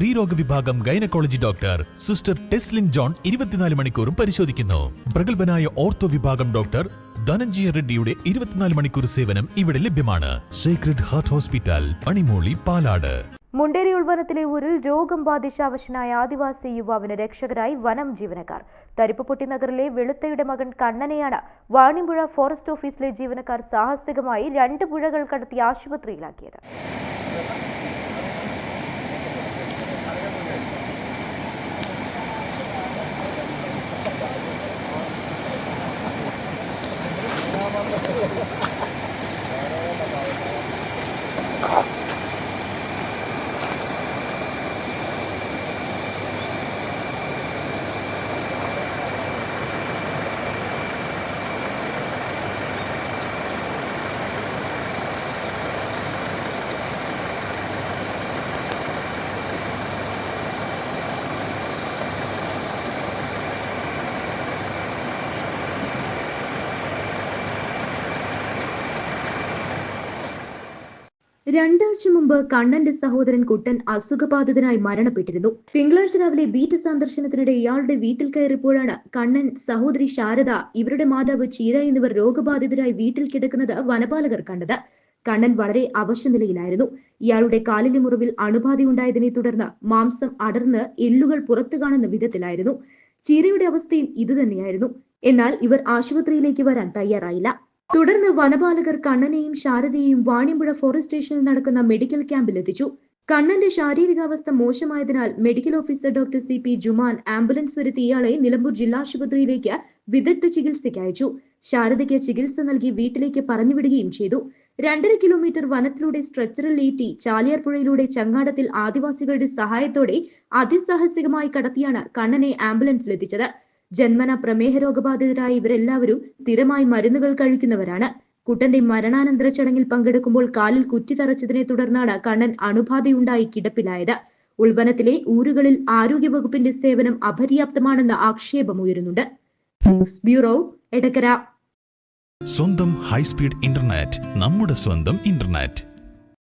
സ്ത്രീരോഗ വിഭാഗം gynaecology doctor sister Teslin John ഇരുപത്തിനാല് മണിക്കൂറും പരിശോധിക്കുന്നു. പ്രഗത്ഭനായ ഓർത്തോ വിഭാഗം ഡോക്ടർ ധനഞ്ജയ റെഡ്ഡിയുടെ ഇരുപത്തിനാല് മണിക്കൂർ സേവനം ഇവിടെ ലഭ്യമാണ്. Secret heart hospital Panimooli Palad. Munderi ഉൾവനത്തിലെ ഊരിൽ രോഗം ബാധിച്ച അവശനായ ആദിവാസി യുവാവിന് രക്ഷകരായി വനം ജീവനക്കാർ. തരിപ്പുപൊട്ടി നഗറിലെ വെളുത്തയുടെ മകൻ കണ്ണനെയാണ് വാണിമ്പുഴ ഫോറസ്റ്റ് ഓഫീസിലെ ജീവനക്കാർ സാഹസികമായി രണ്ട് പുഴകൾ കടത്തി ആശുപത്രിയിലാക്കിയത്. ハハハハ! രണ്ടാഴ്ച മുമ്പ് കണ്ണന്റെ സഹോദരൻ കുട്ടൻ അസുഖബാധിതനായി മരണപ്പെട്ടിരുന്നു. തിങ്കളാഴ്ച രാവിലെ വീട്ട് സന്ദർശനത്തിനിടെ ഇയാളുടെ വീട്ടിൽ കയറിയപ്പോഴാണ് കണ്ണൻ സഹോദരി ശാരദ ഇവരുടെ മാതാവ് ചീര എന്നിവർ രോഗബാധിതരായി വീട്ടിൽ കിടക്കുന്നത് വനപാലകർ കണ്ടത്. കണ്ണൻ വളരെ അവശനിലയിലായിരുന്നു ഇയാളുടെ കാലിലെ മുറിവിൽ അണുബാധയുണ്ടായതിനെ തുടർന്ന് മാംസം അടർന്ന് എല്ലുകൾ പുറത്തു കാണുന്ന വിധത്തിലായിരുന്നു. ചീരയുടെ അവസ്ഥയും ഇതുതന്നെയായിരുന്നു. എന്നാൽ ഇവർ ആശുപത്രിയിലേക്ക് വരാൻ തയ്യാറായില്ല. തുടർന്ന് വനപാലകർ കണ്ണനെയും ശാരദയെയും വാണിമ്പുഴ ഫോറസ്റ്റ് സ്റ്റേഷനിൽ നടക്കുന്ന മെഡിക്കൽ ക്യാമ്പിൽ എത്തിച്ചു. കണ്ണന്റെ ശാരീരികാവസ്ഥ മോശമായതിനാൽ medical officer doctor C P Juman ambulance വരുത്തി ഇയാളെ നിലമ്പൂർ ജില്ലാ ആശുപത്രിയിലേക്ക് വിദഗ്ധ ചികിത്സയ്ക്ക് അയച്ചു. ശാരദയ്ക്ക് ചികിത്സ നൽകി വീട്ടിലേക്ക് പറഞ്ഞുവിടുകയും ചെയ്തു. രണ്ടര കിലോമീറ്റർ വനത്തിലൂടെ സ്ട്രെച്ചറിൽ ഏറ്റി ചാലിയാർ പുഴയിലൂടെ ചങ്ങാടത്തിൽ ആദിവാസികളുടെ സഹായത്തോടെ അതിസാഹസികമായി കടത്തിയാണ് കണ്ണനെ ആംബുലൻസിലെത്തിച്ചത് ജന്മന പ്രമേഹ രോഗബാധിതരായ ഇവരെല്ലാവരും സ്ഥിരമായി മരുന്നുകൾ കഴിക്കുന്നവരാണ്. കുട്ടന്റെ മരണാനന്തര ചടങ്ങിൽ പങ്കെടുക്കുമ്പോൾ കാലിൽ കുറ്റി തറച്ചതിനെ തുടർന്നാണ് കണ്ണൻ അണുബാധയുണ്ടായി കിടപ്പിലായത്. ഉൾവനത്തിലെ ഊരുകളിൽ ആരോഗ്യവകുപ്പിന്റെ സേവനം അപര്യാപ്തമാണെന്ന ആക്ഷേപമുയരുന്നുണ്ട്. News bureau Edakkara. സ്വന്തം ഹൈസ്പീഡ് ഇന്റർനെറ്റ് നമ്മുടെ സ്വന്തം ഇന്റർനെറ്റ്.